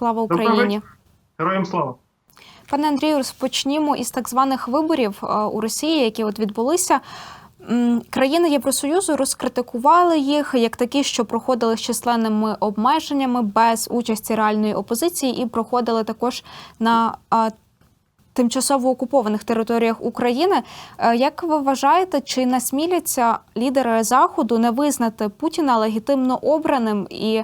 Слава Україні! Героям слава. Пане Андрію, розпочнімо із так званих виборів е, у Росії, які от відбулися. Країни Євросоюзу розкритикували їх як такі, що проходили з численними обмеженнями без участі реальної опозиції, і проходили також на е, тимчасово окупованих територіях України. Е, Як ви вважаєте, чи насміляться лідери Заходу не визнати Путіна легітимно обраним? І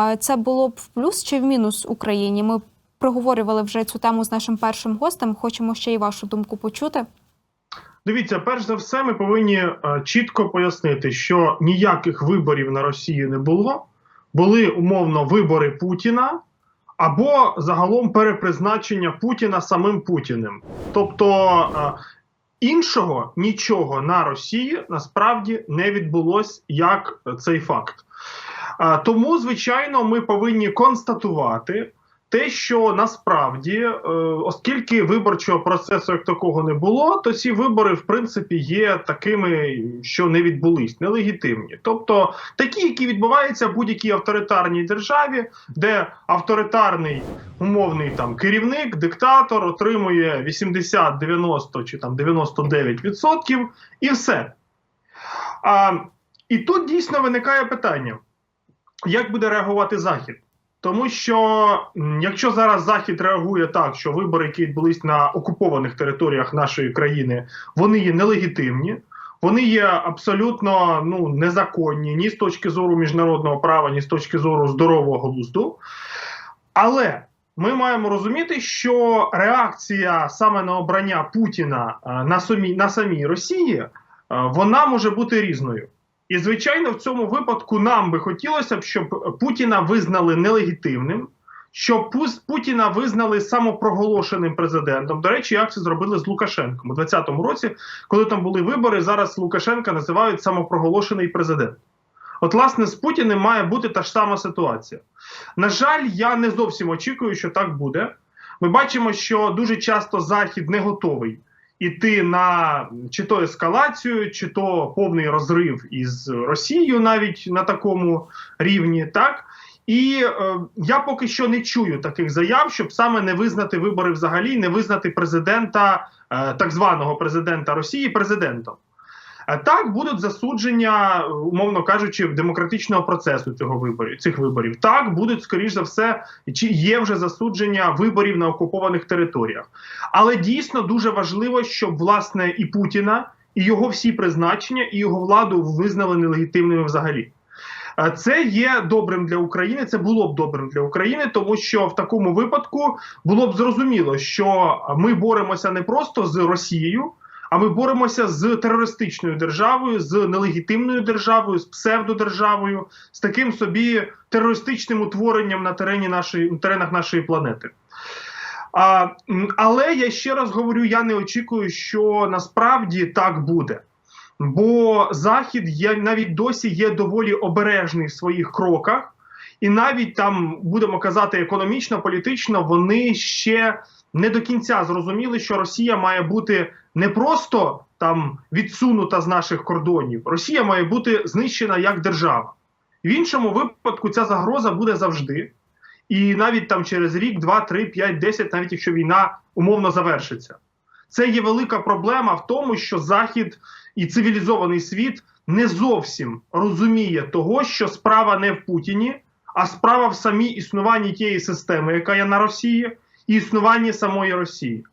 е, це було б в плюс чи в мінус Україні? Ми проговорювали вже цю тему з нашим першим гостем. Хочемо ще й вашу думку почути. Дивіться, перш за все, ми повинні е, чітко пояснити, що ніяких виборів на Росії не було. Були умовно вибори Путіна або загалом перепризначення Путіна самим Путіним. Тобто е, іншого нічого на Росії насправді не відбулось як цей факт. Е, Тому, звичайно, ми повинні констатувати те, що насправді, е, оскільки виборчого процесу як такого не було, то ці вибори, в принципі, є такими, що не відбулись, нелегітимні. Тобто такі, які відбуваються в будь-якій авторитарній державі, де авторитарний умовний там керівник, диктатор отримує 80, 90 чи там 99% і все. А, і тут дійсно виникає питання: як буде реагувати Захід? Тому що якщо зараз Захід реагує так, що вибори, які відбулись на окупованих територіях нашої країни, вони є нелегітимні, вони є абсолютно ну незаконні ні з точки зору міжнародного права, ні з точки зору здорового глузду. Але ми маємо розуміти, що реакція саме на обрання Путіна е, на самій на самій Росії е, вона може бути різною. І звичайно, в цьому випадку нам би хотілося б, щоб Путіна визнали нелегітимним, щоб Путіна визнали самопроголошеним президентом. До речі, як це зробили з Лукашенком у 2020 році, коли там були вибори. Зараз Лукашенка називають самопроголошений президент. От, власне, з Путіним має бути та ж сама ситуація. На жаль, я не зовсім очікую, що так буде. Ми бачимо, що дуже часто Захід не готовий іти на чи то ескалацію, чи то повний розрив із Росією, навіть на такому рівні, так. І е, я поки що не чую таких заяв, щоб саме не визнати вибори взагалі, не визнати президента, е, так званого президента Росії президентом. Е, Так будуть засудження, е, умовно кажучи, в демократичного процесу цього виборів цих виборів. Так будуть, скоріш за все, чи є вже засудження виборів на окупованих територіях. Але дійсно дуже важливо, щоб власне і Путіна, і його всі призначення, і його владу визнали нелегітимними взагалі. Е, Це є добрим для України. Це було б добрим для України, тому що в такому випадку було б зрозуміло, що ми боремося не просто з Росією, а ми боремося з терористичною державою, з нелегітимною державою, з псевдодержавою, з таким собі терористичним утворенням на терені нашої на теренах нашої планети. А, але я ще раз говорю: я не очікую, що насправді так буде. Бо Захід є навіть досі є доволі обережний в своїх кроках, і навіть там будемо казати економічно, політично, вони ще не до кінця зрозуміли, що Росія має бути не просто там відсунута з наших кордонів, Росія має бути знищена як держава. В іншому випадку ця загроза буде завжди. І навіть там через рік, два, три, п'ять, десять, навіть якщо війна умовно завершиться. Це є велика проблема в тому, що Захід і цивілізований світ не зовсім розуміє того, що справа не в Путіні, а справа в самій існуванні тієї системи, яка є на Росії, і існування самої Росії.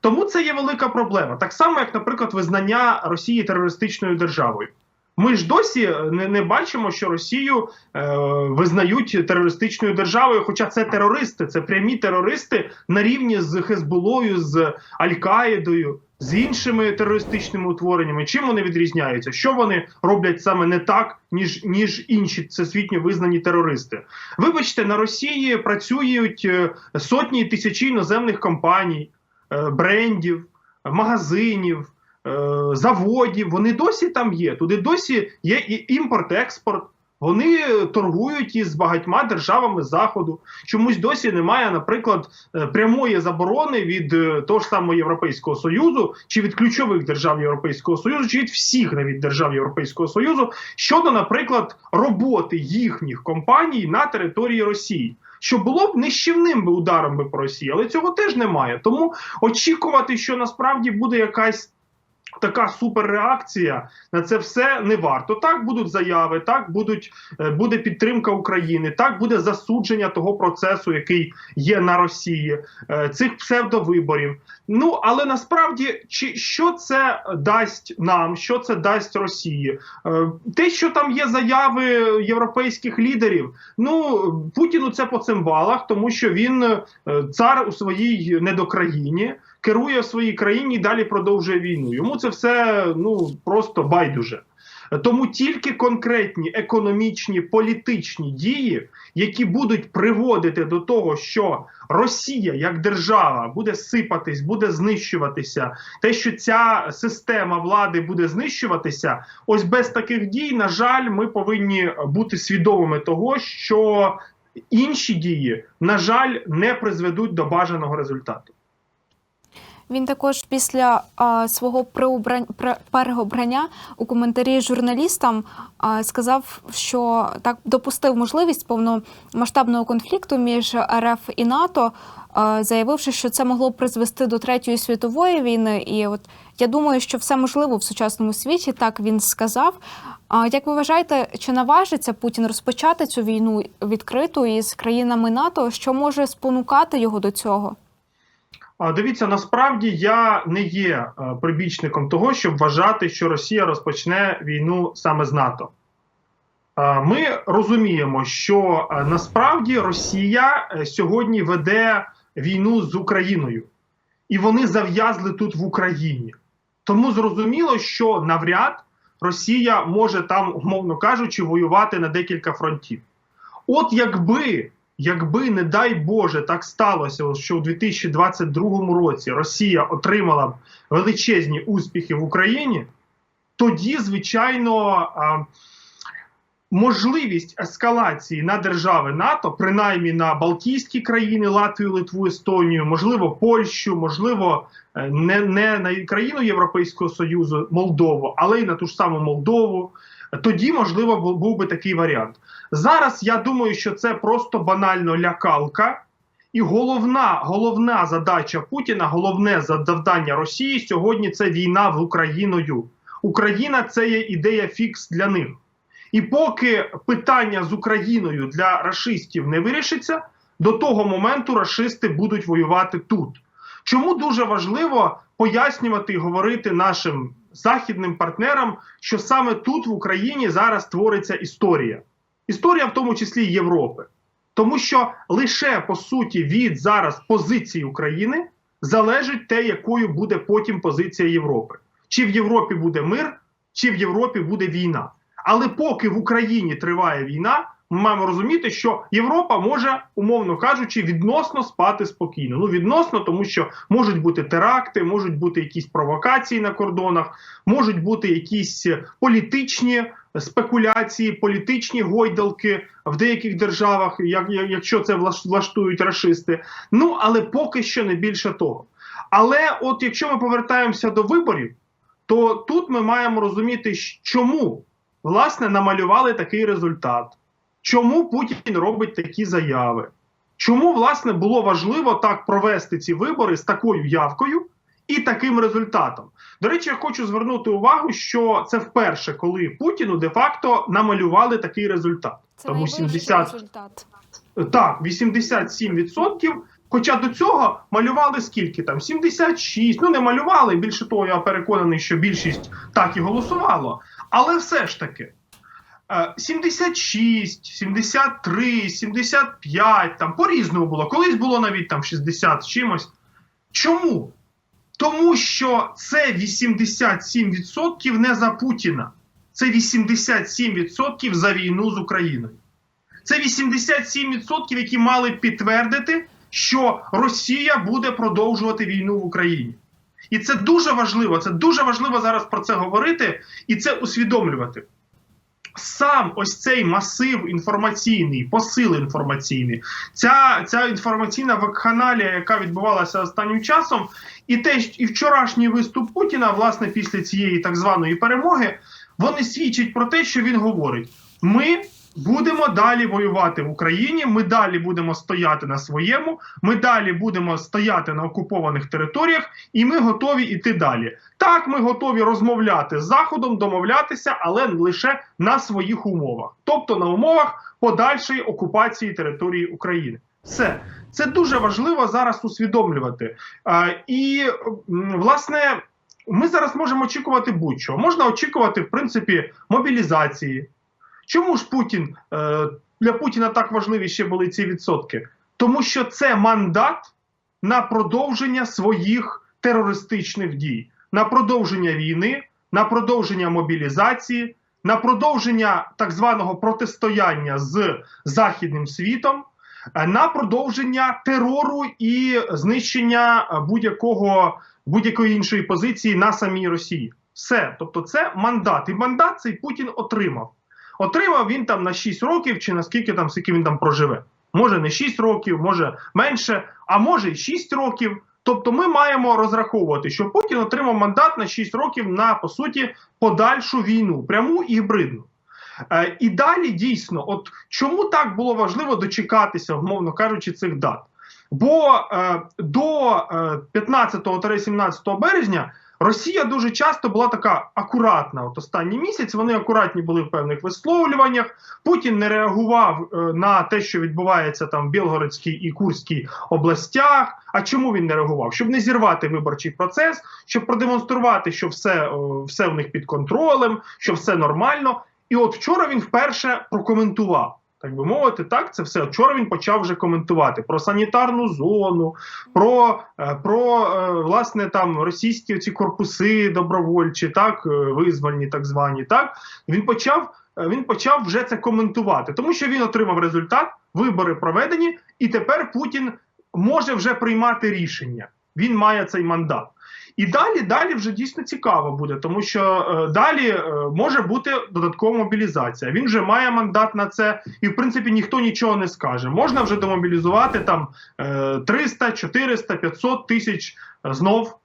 Тому це є велика проблема. Так само, як, наприклад, визнання Росії терористичною державою. Ми ж досі не, не бачимо, що Росію е, визнають терористичною державою, хоча це терористи, це прямі терористи на рівні з Хезболою, з Аль-Каїдою, з іншими терористичними утвореннями. Чим вони відрізняються? Що вони роблять саме не так, ніж ніж інші всесвітньо визнані терористи? Вибачте, на Росії працюють е, сотні і тисячі іноземних компаній, е, брендів, магазинів. е, Заводів, вони досі там є. Туди досі є і імпорт-експорт. Вони торгують із багатьма державами заходу. Чомусь досі немає, наприклад, е, прямої заборони від е, того ж самого Європейського союзу, чи від ключових держав Європейського союзу, чи від всіх навіть держав Європейського союзу щодо, наприклад, роботи їхніх компаній на території Росії. що було б нищівним би ударом би по Росії, але цього теж немає. Тому очікувати, що насправді буде якась. Така суперреакція на це все не варто. Так будуть заяви, так будуть е, буде підтримка України, так буде засудження того процесу, який є на Росії, е, цих псевдовиборів. Ну але насправді, чи що це дасть нам, що це дасть Росії? Е, Те, що там є заяви європейських лідерів, ну Путіну це по цимбалах, тому що він цар у своїй недокраїні, керує в своїй країні і далі продовжує війну. Йому це все ну просто байдуже. Тому тільки конкретні економічні політичні дії, які будуть приводити до того, що Росія як держава буде сипатись, буде знищуватися, те, що ця система влади буде знищуватися, ось без таких дій, на жаль, ми повинні бути свідомими того, що інші дії, на жаль, не призведуть до бажаного результату. Він також після а, свого переобрання у коментарі журналістам а, сказав, що так допустив можливість повномасштабного конфлікту між РФ і НАТО, а, заявивши, що це могло призвести до третьої світової війни. І от я думаю, що все можливо в сучасному світі. Так він сказав. А як ви вважаєте, чи наважиться Путін розпочати цю війну відкриту із країнами НАТО? Що може спонукати його до цього? Дивіться, насправді я не є е, прибічником того, щоб вважати, що Росія розпочне війну саме з НАТО. Е, Ми розуміємо, що е, насправді Росія сьогодні веде війну з Україною, і вони зав'язли тут в Україні. Тому зрозуміло, що навряд Росія може там, умовно кажучи, воювати на декілька фронтів. От якби якби, не дай Боже, так сталося, що у 2022 році Росія отримала б величезні успіхи в Україні, тоді, звичайно, можливість ескалації на держави НАТО, принаймні на Балтійські країни, Латвію, Литву, Естонію, можливо, Польщу, можливо, е, не, не на країну Європейського Союзу, Молдову, але й на ту ж саму Молдову. Тоді, можливо, був, би такий варіант. Зараз я думаю, що це просто банально лякалка, і головна, головна задача Путіна, головне завдання Росії сьогодні це війна в Україною. Україна це є ідея фікс для них. І поки питання з Україною для рашистів не вирішиться, до того моменту рашисти будуть воювати тут. Чому дуже важливо пояснювати і говорити нашим західним партнерам, що саме тут в Україні зараз твориться історія, історія, в тому числі Європи, тому що лише по суті від зараз позиції України залежить те, якою буде потім позиція Європи. Чи в Європі буде мир, чи в Європі буде війна. Але поки в Україні триває війна, ми маємо розуміти, що Європа може, умовно кажучи, відносно спати спокійно. Ну відносно, тому що можуть бути теракти, можуть бути якісь провокації на кордонах, можуть бути якісь політичні спекуляції, політичні гойдалки в деяких державах, як, якщо це влаштують рашисти. Ну але поки що не більше того. Але от якщо ми повертаємося до виборів, то тут ми маємо розуміти, чому власне намалювали такий результат. Чому Путін робить такі заяви? Чому, власне, було важливо так провести ці вибори з такою явкою і таким результатом? До речі, я хочу звернути увагу, що це вперше, коли Путіну де-факто намалювали такий результат. Це Тому найвищий 70... результат. Так, 87%. Хоча до цього малювали скільки там? 76. Ну не малювали. Більше того, я переконаний, що більшість так і голосувало. Але все ж таки. 76, 73, 75, там по-різному було. Колись було навіть там 60 з чимось. Чому? Тому що це 87% не за Путіна. Це 87% за війну з Україною. Це 87%, які мали підтвердити, що Росія буде продовжувати війну в Україні. І це дуже важливо. Це дуже важливо зараз про це говорити і це усвідомлювати сам ось цей масив інформаційний, посил інформаційний, ця ця інформаційна вакханалія, яка відбувалася останнім часом, і те, і вчорашній виступ Путіна, власне, після цієї так званої перемоги, вони свідчать про те, що він говорить: ми будемо далі воювати в Україні. Ми далі будемо стояти на своєму. Ми далі будемо стояти на окупованих територіях, і ми готові йти далі. Так, ми готові розмовляти з Заходом, домовлятися, але лише на своїх умовах, тобто на умовах подальшої окупації території України. Все це дуже важливо зараз усвідомлювати. А, і власне. Ми зараз можемо очікувати будь-що. Можна очікувати, в принципі, мобілізації. Чому ж Путін е, для Путіна так важливі ще були ці відсотки? Тому що це мандат на продовження своїх терористичних дій, на продовження війни, на продовження мобілізації, на продовження так званого протистояння з західним світом, е, на продовження терору і знищення будь-якого будь-якої іншої позиції на самій Росії. Все, тобто, це мандат, і мандат цей Путін отримав. Отримав він там на 6 років, чи наскільки там скільки він там проживе. Може не 6 років, може менше, а може й 6 років. Тобто, ми маємо розраховувати, що Путін отримав мандат на 6 років на по суті подальшу війну, пряму і гібридну. Е, і далі дійсно, от чому так було важливо дочекатися, умовно кажучи, цих дат? Бо е, до е, 15-17 березня Росія дуже часто була така акуратна. От останній місяць вони акуратні були в певних висловлюваннях. Путін не реагував е, на те, що відбувається там в Білгородській і Курській областях. А чому він не реагував? Щоб не зірвати виборчий процес, щоб продемонструвати, що все, е, все в них під контролем, що все нормально. І от вчора він вперше прокоментував. Так би мовити, так це все. Вчора він почав вже коментувати про санітарну зону, про, е, про е, власне там російські ці корпуси добровольчі, так е, визвольні, так звані. Так він почав. Він почав вже це коментувати, тому що він отримав результат, вибори проведені, і тепер Путін може вже приймати рішення. Він має цей мандат. І далі, далі вже дійсно цікаво буде, тому що е, далі е, може бути додаткова мобілізація. Він вже має мандат на це, і в принципі ніхто нічого не скаже. Можна вже демобілізувати там е, 300, 400, 500 тисяч е, знов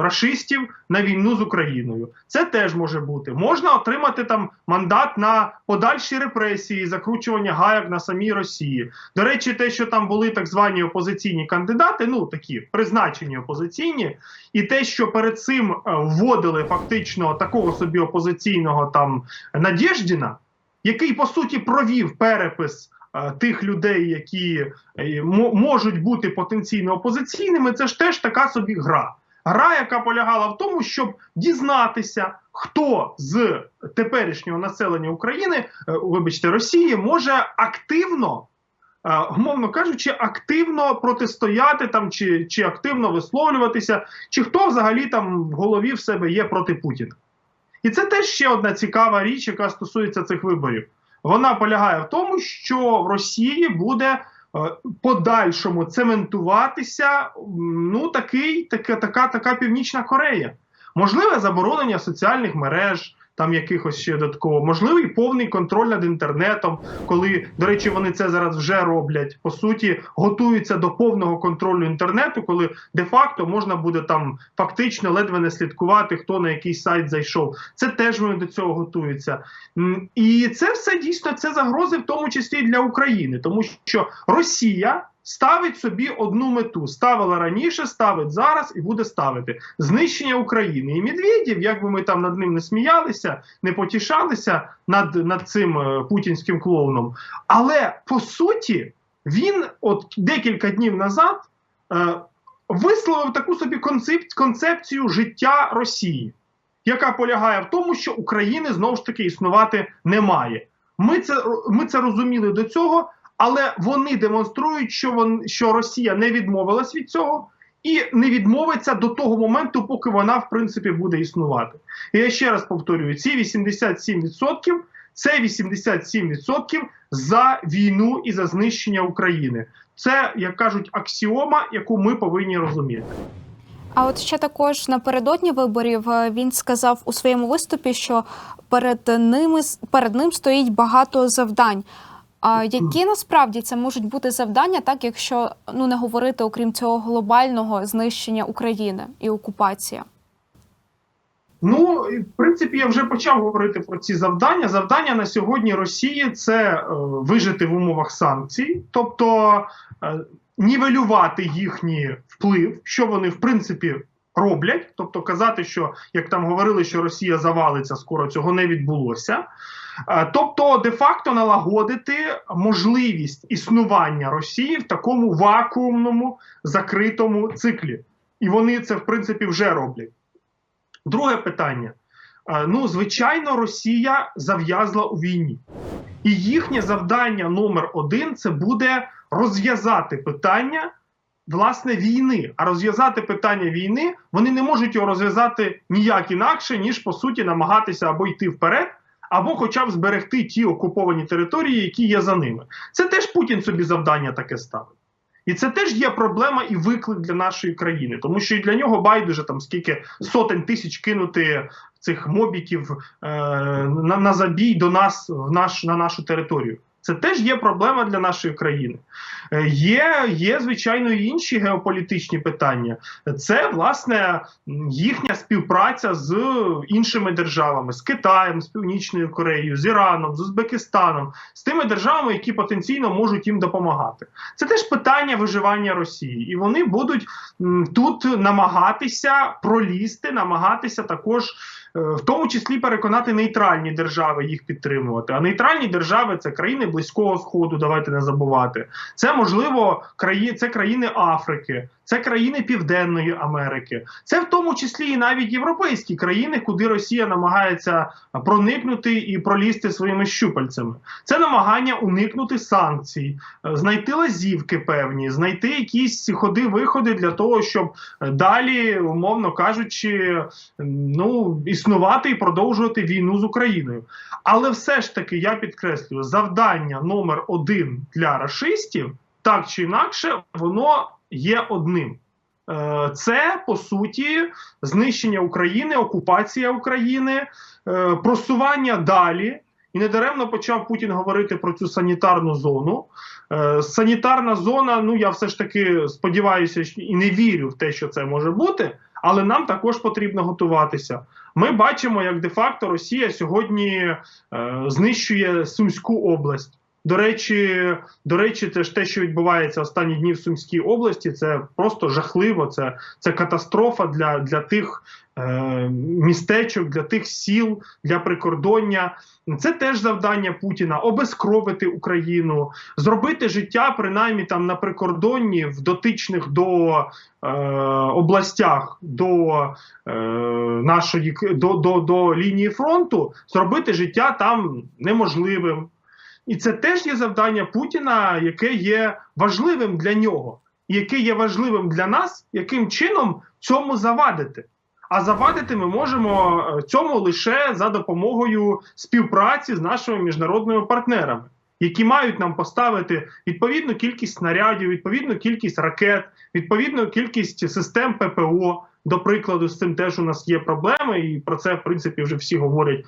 рашистів на війну з Україною. Це теж може бути. Можна отримати там мандат на подальші репресії, закручування гаяк на самій Росії. До речі, те, що там були так звані опозиційні кандидати, ну такі призначені опозиційні, і те, що перед цим е, вводили фактично такого собі опозиційного там Надєждіна, який по суті провів перепис. е, Тих людей, які е, можуть бути потенційно опозиційними, це ж теж така собі гра. Гра, яка полягала в тому, щоб дізнатися, хто з теперішнього населення України, е, вибачте, Росії, може активно, е, умовно кажучи, активно протистояти там чи, чи активно висловлюватися, чи хто взагалі там в голові в себе є проти Путіна. І це теж ще одна цікава річ, яка стосується цих виборів. Вона полягає в тому, що в Росії буде подальшому цементуватися ну такий, така, така, така північна Корея. Можливе заборонення соціальних мереж, там якихось ще додатково, можливий повний контроль над інтернетом, коли, до речі, вони це зараз вже роблять. По суті, готуються до повного контролю інтернету, коли де-факто можна буде там фактично ледве не слідкувати, хто на який сайт зайшов. Це теж вони до цього готуються. І це все дійсно це загрози, в тому числі для України, тому що Росія. Ставить собі одну мету, ставила раніше, ставить зараз і буде ставити знищення України. І Медведєв, як би ми там над ним не сміялися, не потішалися над, над цим е, путінським клоуном. Але по суті, він от декілька днів назад е, висловив таку собі концеп- концепцію життя Росії, яка полягає в тому, що України знову ж таки існувати немає. Ми це, ми це розуміли до цього. Але вони демонструють, що вон, що Росія не відмовилась від цього і не відмовиться до того моменту, поки вона в принципі буде існувати. І я ще раз повторюю: ці 87% це 87% за війну і за знищення України. Це як кажуть аксіома, яку ми повинні розуміти. А от ще також напередодні виборів е, він сказав у своєму виступі, що перед ними перед ним стоїть багато завдань. А які насправді це можуть бути завдання, так якщо ну не говорити окрім цього глобального знищення України і окупація? Ну, в принципі, я вже почав говорити про ці завдання. Завдання на сьогодні Росії це е, вижити в умовах санкцій, тобто е, нівелювати їхній вплив, що вони в принципі роблять. Тобто казати, що як там говорили, що Росія завалиться скоро, цього не відбулося. Е, Тобто, де-факто налагодити можливість існування Росії в такому вакуумному закритому циклі. І вони це в принципі вже роблять. Друге питання. Е, Ну, звичайно, Росія зав'язла у війні. І їхнє завдання номер один це буде розв'язати питання власне війни. А розв'язати питання війни вони не можуть його розв'язати ніяк інакше, ніж по суті намагатися або йти вперед, або хоча б зберегти ті окуповані території, які є за ними. Це теж Путін собі завдання таке ставить. І це теж є проблема і виклик для нашої країни, тому що і для нього байдуже там скільки сотень тисяч кинути цих мобіків е, на, на забій до нас в наш на нашу територію. Це теж є проблема для нашої країни. Е, Є, є звичайно, і інші геополітичні питання. Це власне їхня співпраця з іншими державами, з Китаєм, з Північною Кореєю, з Іраном, з Узбекистаном, з тими державами, які потенційно можуть їм допомагати. Це теж питання виживання Росії, і вони будуть тут намагатися пролізти, намагатися також. Е, В тому числі переконати нейтральні держави їх підтримувати. А нейтральні держави це країни Близького Сходу. Давайте не забувати. Це можливо краї... це країни Африки, це країни Південної Америки, це в тому числі і навіть європейські країни, куди Росія намагається проникнути і пролізти своїми щупальцями. Це намагання уникнути санкцій, е, знайти лазівки певні, знайти якісь ходи-виходи для того, щоб е, далі, умовно кажучи, ну існувати і продовжувати війну з Україною. Але все ж таки я підкреслюю, завдання номер один для рашистів, так чи інакше, воно є одним. Е, Це по суті знищення України, окупація України, е, просування далі. І недаремно почав Путін говорити про цю санітарну зону. Е, Санітарна зона, ну я все ж таки сподіваюся і не вірю в те, що це може бути, але нам також потрібно готуватися. Ми бачимо, як де-факто Росія сьогодні е, знищує Сумську область. До речі, до речі, це ж те, що відбувається останні дні в Сумській області, це просто жахливо. Це, це катастрофа для, для тих е, містечок, для тих сіл, для прикордоння. Це теж завдання Путіна обезкровити Україну, зробити життя, принаймні там на прикордонні, в дотичних до е, областях, до е, нашої до, до, до лінії фронту, зробити життя там неможливим. І це теж є завдання Путіна, яке є важливим для нього, яке є важливим для нас, яким чином цьому завадити. А завадити ми можемо е, цьому лише за допомогою співпраці з нашими міжнародними партнерами, які мають нам поставити відповідну кількість снарядів, відповідну кількість ракет, відповідну кількість систем ППО. До прикладу, з цим теж у нас є проблеми, і про це в принципі вже всі говорять.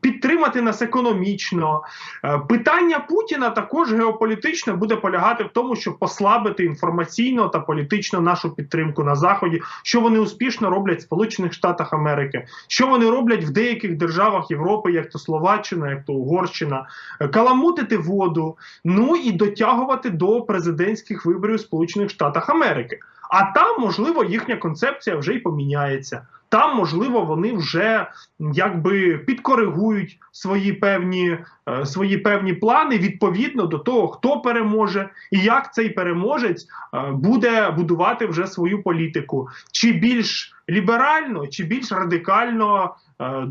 Підтримати нас економічно. Е, Питання Путіна також геополітично буде полягати в тому, щоб послабити інформаційно та політично нашу підтримку на заході, що вони успішно роблять в Сполучених Штатах Америки, що вони роблять в деяких державах Європи, як то Словаччина, як то Угорщина, Е, каламутити воду, ну і дотягувати до президентських виборів Сполучених Штатах Америки. А там, можливо, їхня концепція вже й поміняється. Там, можливо, вони вже якби підкоригують свої певні, е, свої певні плани відповідно до того, хто переможе і як цей переможець е, буде будувати вже свою політику, чи більш ліберально, чи більш радикально е,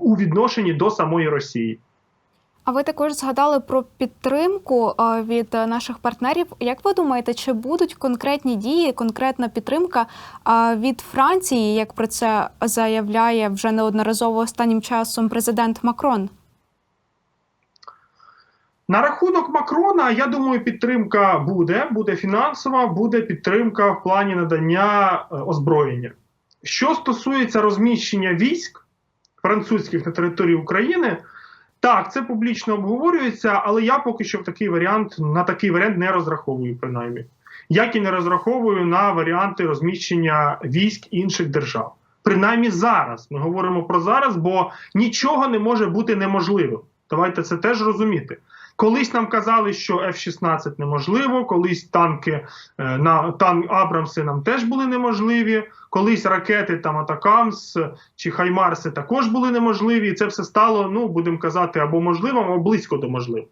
у відношенні до самої Росії. А ви також згадали про підтримку е, від наших партнерів. Як ви думаєте, чи будуть конкретні дії, конкретна підтримка е, від Франції, як про це заявляє вже неодноразово останнім часом президент Макрон? На рахунок Макрона, я думаю, підтримка буде, буде фінансова, буде підтримка в плані надання е, озброєння. Що стосується розміщення військ французьких на території України, так, це публічно обговорюється, але я поки що в такий варіант на такий варіант не розраховую, принаймні. Як і не розраховую на варіанти розміщення військ інших держав. Принаймні зараз. Ми говоримо про зараз, бо нічого не може бути неможливим. Давайте це теж розуміти. Колись нам казали, що F-16 неможливо, колись танки е, на танк Абрамси нам теж були неможливі, колись ракети там Атакамс чи Хаймарси також були неможливі. І це все стало, ну будемо казати, або можливим, або близько до можливого.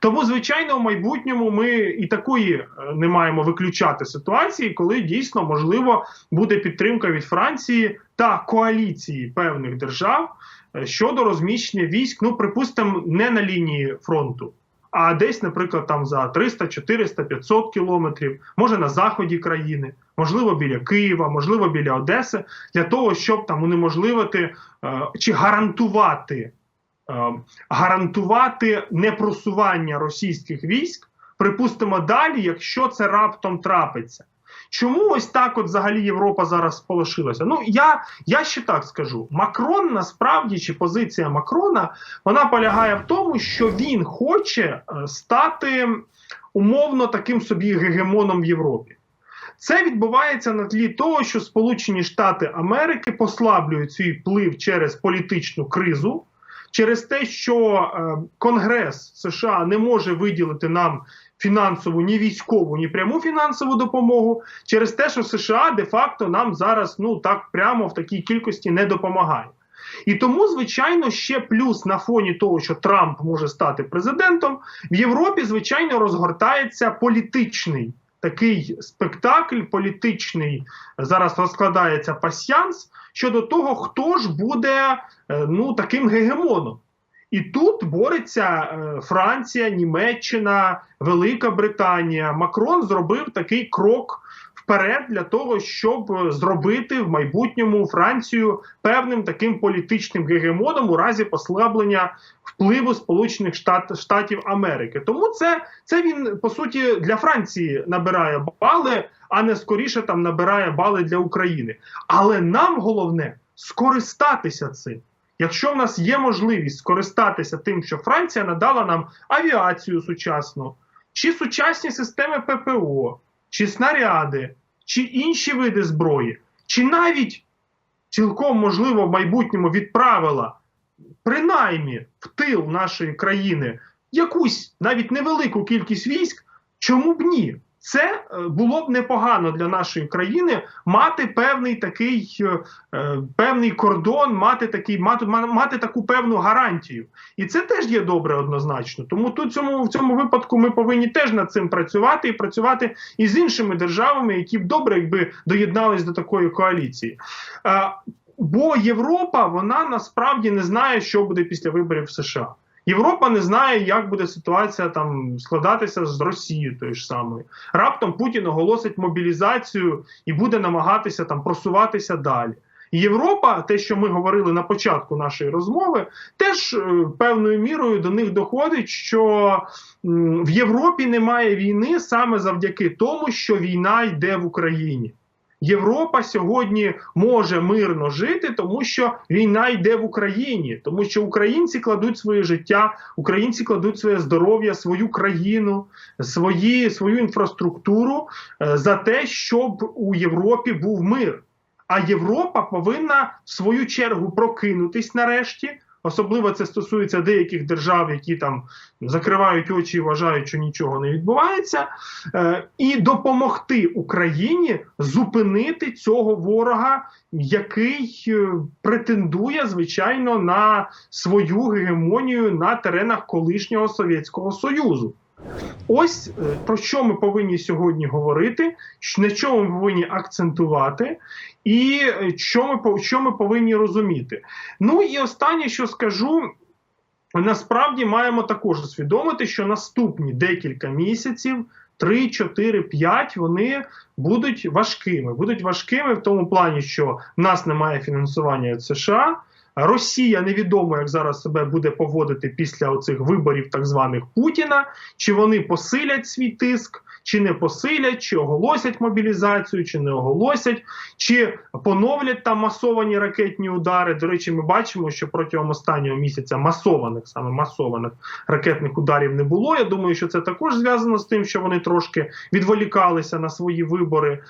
Тому, звичайно, в майбутньому ми і такої е, не маємо виключати ситуації, коли дійсно можливо буде підтримка від Франції та коаліції певних держав е, щодо розміщення військ, ну припустимо, не на лінії фронту. А десь, наприклад, там за 300, 400, 500 кілометрів, може на заході країни, можливо, біля Києва, можливо, біля Одеси, для того, щоб там унеможливити е, чи гарантувати, е, гарантувати непросування російських військ, припустимо далі, якщо це раптом трапиться. Чому ось так, от взагалі Європа зараз сполошилася? Ну я, я ще так скажу: Макрон насправді чи позиція Макрона вона полягає в тому, що він хоче е, стати умовно таким собі гегемоном в Європі. Це відбувається на тлі того, що Сполучені Штати Америки послаблюють свій вплив через політичну кризу, через те, що е, Конгрес США не може виділити нам фінансову, ні військову, ні пряму фінансову допомогу, через те, що США де-факто нам зараз ну так прямо в такій кількості не допомагає. І тому, звичайно, ще плюс на фоні того, що Трамп може стати президентом, в Європі, звичайно, розгортається політичний такий спектакль, політичний зараз розкладається пасьянс щодо того, хто ж буде е, ну таким гегемоном. І тут бореться е, Франція, Німеччина, Велика Британія. Макрон зробив такий крок вперед для того, щоб зробити в майбутньому Францію певним таким політичним гегемоном у разі послаблення впливу Сполучених Штат, Штатів Америки. Тому це, це він по суті для Франції набирає бали, а не скоріше там набирає бали для України. Але нам головне скористатися цим. Якщо в нас є можливість скористатися тим, що Франція надала нам авіацію сучасну, чи сучасні системи ППО, чи снаряди, чи інші види зброї, чи навіть цілком можливо в майбутньому відправила принаймні в тил нашої країни якусь навіть невелику кількість військ, чому б ні? Це е, було б непогано для нашої країни мати певний такий е, е, певний кордон, мати такий мати, мати таку певну гарантію, і це теж є добре однозначно. Тому тут цьому в цьому випадку ми повинні теж над цим працювати і працювати і з іншими державами, які б добре, якби доєднались до такої коаліції. Бо Європа вона насправді не знає, що буде після виборів в США. Європа не знає, як буде ситуація там складатися з Росією тою ж самою. Раптом Путін оголосить мобілізацію і буде намагатися там просуватися далі. Європа, те, що ми говорили на початку нашої розмови, теж е, певною мірою до них доходить, що в Європі немає війни саме завдяки тому, що війна йде в Україні. Європа сьогодні може мирно жити, тому що війна йде в Україні, тому що українці кладуть своє життя, українці кладуть своє здоров'я, свою країну, свої, свою інфраструктуру е, за те, щоб у Європі був мир. А Європа повинна в свою чергу прокинутись нарешті. Особливо це стосується деяких держав, які там закривають очі і вважають, що нічого не відбувається, е, і допомогти Україні зупинити цього ворога, який е, претендує, звичайно, на свою гегемонію на теренах колишнього Совєтського Союзу. Ось е, про що ми повинні сьогодні говорити, на чому ми повинні акцентувати, і е, що ми, що ми повинні розуміти. Ну і останнє, що скажу. Насправді маємо також усвідомити, що наступні декілька місяців, 3, 4, 5, вони будуть важкими. Будуть важкими в тому плані, що в нас немає фінансування від США. Росія невідомо, як зараз себе буде поводити після оцих виборів так званих Путіна, чи вони посилять свій тиск, чи не посилять, чи оголосять мобілізацію, чи не оголосять, чи поновлять там масовані ракетні удари. До речі, ми бачимо, що протягом останнього місяця масованих, саме масованих ракетних ударів не було. Я думаю, що це також зв'язано з тим, що вони трошки відволікалися на свої вибори.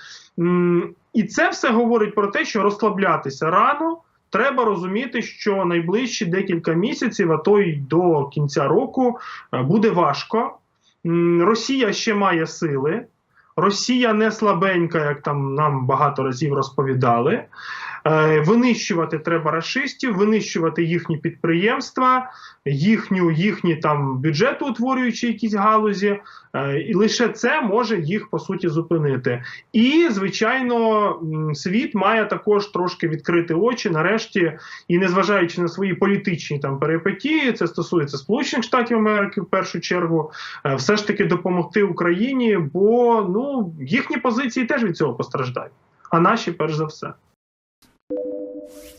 І це все говорить про те, що розслаблятися рано. Треба розуміти, що найближчі декілька місяців, а то й до кінця року, е, буде важко. Росія ще має сили. Росія не слабенька, як там нам багато разів розповідали. Е, Винищувати треба расистів, винищувати їхні підприємства, їхню, їхні там бюджетоутворюючі якісь галузі, Е, і лише це може їх по суті зупинити. І звичайно, світ має також трошки відкрити очі нарешті, і незважаючи на свої політичні там перипетії, це стосується Сполучених Штатів Америки в першу чергу, е, все ж таки допомогти Україні, бо ну їхні позиції теж від цього постраждають, а наші перш за все. Thank you.